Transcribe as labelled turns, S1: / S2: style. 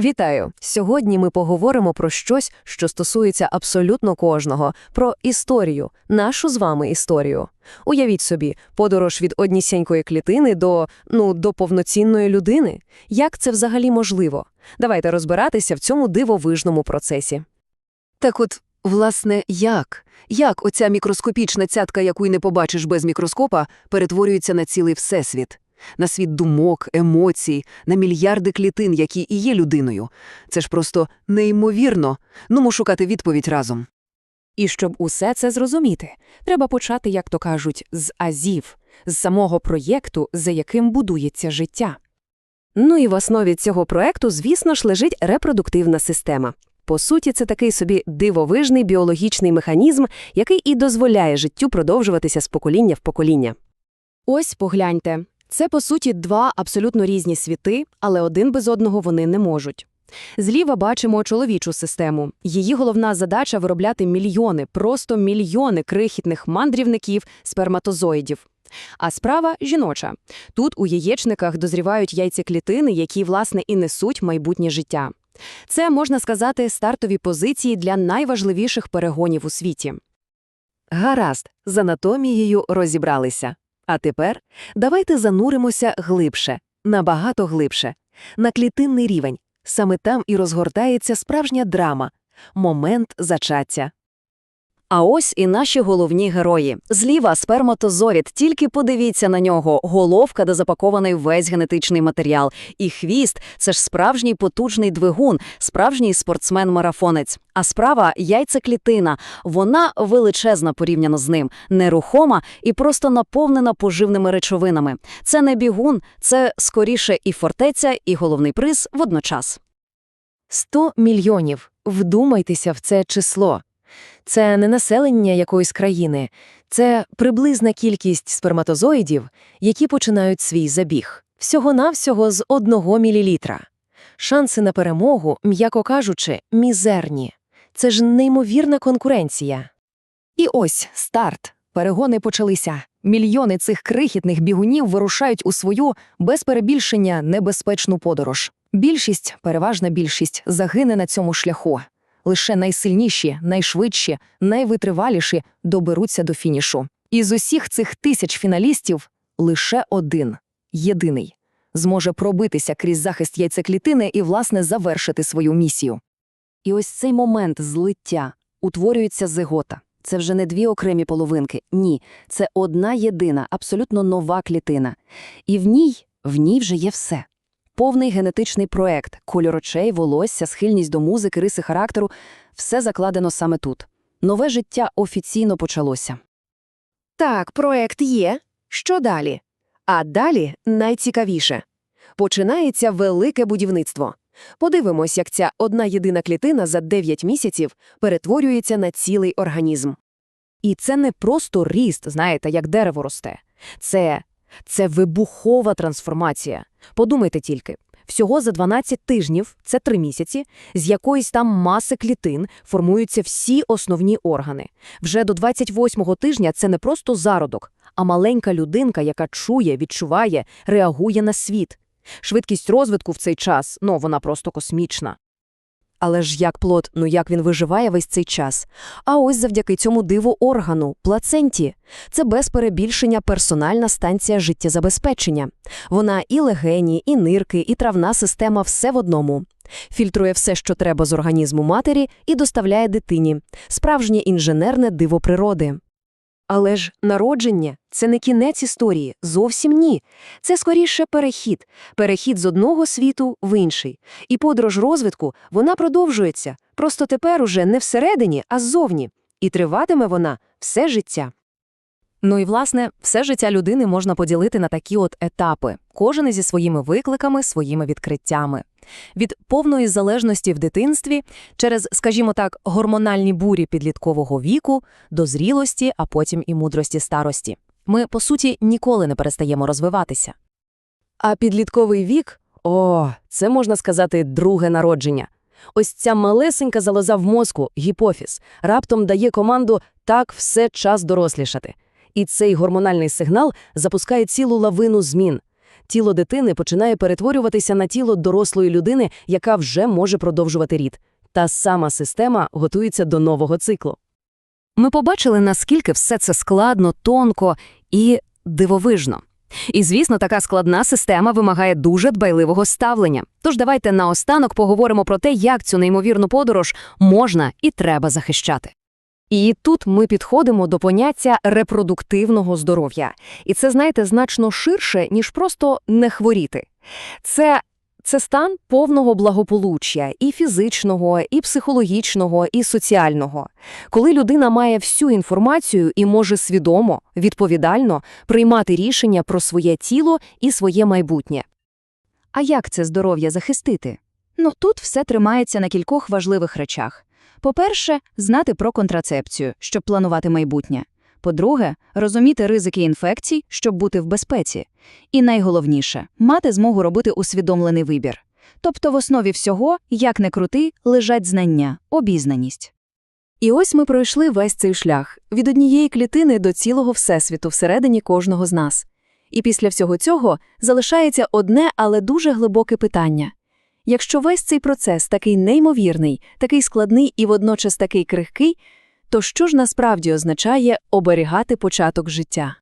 S1: Вітаю! Сьогодні ми поговоримо про щось, що стосується абсолютно кожного, про історію, нашу з вами історію. Уявіть собі, подорож від однісінької клітини до, ну, до повноцінної людини. Як це взагалі можливо? Давайте розбиратися в цьому дивовижному процесі.
S2: Так от, власне, як? Як оця мікроскопічна цятка, яку й не побачиш без мікроскопа, перетворюється на цілий всесвіт? На світ думок, емоцій, на мільярди клітин, які і є людиною. Це ж просто неймовірно. Ну, шукати відповідь разом.
S3: І щоб усе це зрозуміти, треба почати, як то кажуть, з азів, з самого проєкту, за яким будується життя.
S1: Ну і в основі цього проекту, звісно ж, лежить репродуктивна система. По суті, це такий собі дивовижний біологічний механізм, який і дозволяє життю продовжуватися з покоління в покоління.
S3: Ось погляньте. Це, по суті, два абсолютно різні світи, але один без одного вони не можуть. Зліва бачимо чоловічу систему. Її головна задача – виробляти мільйони, просто мільйони крихітних мандрівників сперматозоїдів. А справа – жіноча. Тут у яєчниках дозрівають яйцеклітини, які, власне, і несуть майбутнє життя. Це, можна сказати, стартові позиції для найважливіших перегонів у світі.
S1: Гаразд, з анатомією розібралися. А тепер давайте зануримося глибше, набагато глибше, на клітинний рівень. Саме там і розгортається справжня драма – момент зачаття. А ось і наші головні герої. Зліва сперматозоїд, тільки подивіться на нього. Головка, де запакований весь генетичний матеріал. І хвіст – це ж справжній потужний двигун, справжній спортсмен-марафонець. А справа – яйцеклітина. Вона величезна порівняно з ним, нерухома і просто наповнена поживними речовинами. Це не бігун, це скоріше і фортеця, і головний приз водночас. 100 мільйонів. Вдумайтеся в це число. Це не населення якоїсь країни, це приблизна кількість сперматозоїдів, які починають свій забіг. Всього-навсього з одного мілілітра. Шанси на перемогу, м'яко кажучи, мізерні. Це ж неймовірна конкуренція.
S3: І ось старт. Перегони почалися. Мільйони цих крихітних бігунів вирушають у свою, без перебільшення, небезпечну подорож. Більшість, переважна більшість, загине на цьому шляху. Лише найсильніші, найшвидші, найвитриваліші доберуться до фінішу. Із усіх цих тисяч фіналістів лише один, єдиний, зможе пробитися крізь захист яйцеклітини і, власне, завершити свою місію. І ось цей момент злиття утворюється зигота. Це вже не дві окремі половинки. Ні, це одна єдина, абсолютно нова клітина. І в ній, в ній вже є все. Повний генетичний проект, кольор очей, волосся, схильність до музики, риси характеру – все закладено саме тут. Нове життя офіційно почалося.
S1: Так, проект є. Що далі? А далі найцікавіше. Починається велике будівництво. Подивимось, як ця одна єдина клітина за 9 місяців перетворюється на цілий організм. І це не просто ріст, знаєте, як дерево росте. Це, це вибухова трансформація. Подумайте тільки. Всього за 12 тижнів, це 3 місяці, з якоїсь там маси клітин формуються всі основні органи. Вже до 28-го тижня це не просто зародок, а маленька людинка, яка чує, відчуває, реагує на світ. Швидкість розвитку в цей час, ну, вона просто космічна. Але ж як плод, ну як він виживає весь цей час? А ось завдяки цьому диву органу, плаценті. Це без перебільшення персональна станція життєзабезпечення. Вона і легені, і нирки, і травна система все в одному. Фільтрує все, що треба з організму матері, і доставляє дитині. Справжнє інженерне диво природи. Але ж народження це не кінець історії, зовсім ні. Це скоріше перехід, перехід з одного світу в інший. І подорож розвитку вона продовжується, просто тепер уже не всередині, а ззовні. І триватиме вона все життя.
S3: Ну і, власне, все життя людини можна поділити на такі от етапи, кожен зі своїми викликами, своїми відкриттями. Від повної залежності в дитинстві через, скажімо так, гормональні бурі підліткового віку до зрілості, а потім і мудрості старості. Ми, по суті, ніколи не перестаємо розвиватися.
S1: А підлітковий вік о, це можна сказати друге народження. Ось ця малесенька залоза в мозку, гіпофіз, раптом дає команду так все час дорослішати. І цей гормональний сигнал запускає цілу лавину змін.
S2: Тіло дитини починає перетворюватися на тіло дорослої людини, яка вже може продовжувати рід. Та сама система готується до нового циклу.
S3: Ми побачили, наскільки все це складно, тонко і дивовижно. І, звісно, така складна система вимагає дуже дбайливого ставлення. Тож давайте наостанок поговоримо про те, як цю неймовірну подорож можна і треба захищати. І тут ми підходимо до поняття репродуктивного здоров'я. І це, знаєте, значно ширше, ніж просто не хворіти. Це це стан повного благополуччя і фізичного, і психологічного, і соціального. Коли людина має всю інформацію і може свідомо, відповідально приймати рішення про своє тіло і своє майбутнє.
S4: А як це здоров'я захистити? Ну, тут все тримається на кількох важливих речах. По-перше, знати про контрацепцію, щоб планувати майбутнє. По-друге, розуміти ризики інфекцій, щоб бути в безпеці. І найголовніше мати змогу робити усвідомлений вибір. Тобто в основі всього, як не крути, лежать знання, обізнаність.
S1: І ось ми пройшли весь цей шлях від однієї клітини до цілого всесвіту всередині кожного з нас. І після всього цього залишається одне, але дуже глибоке питання. Якщо весь цей процес такий неймовірний, такий складний і водночас такий крихкий, то що ж насправді означає оберігати початок життя?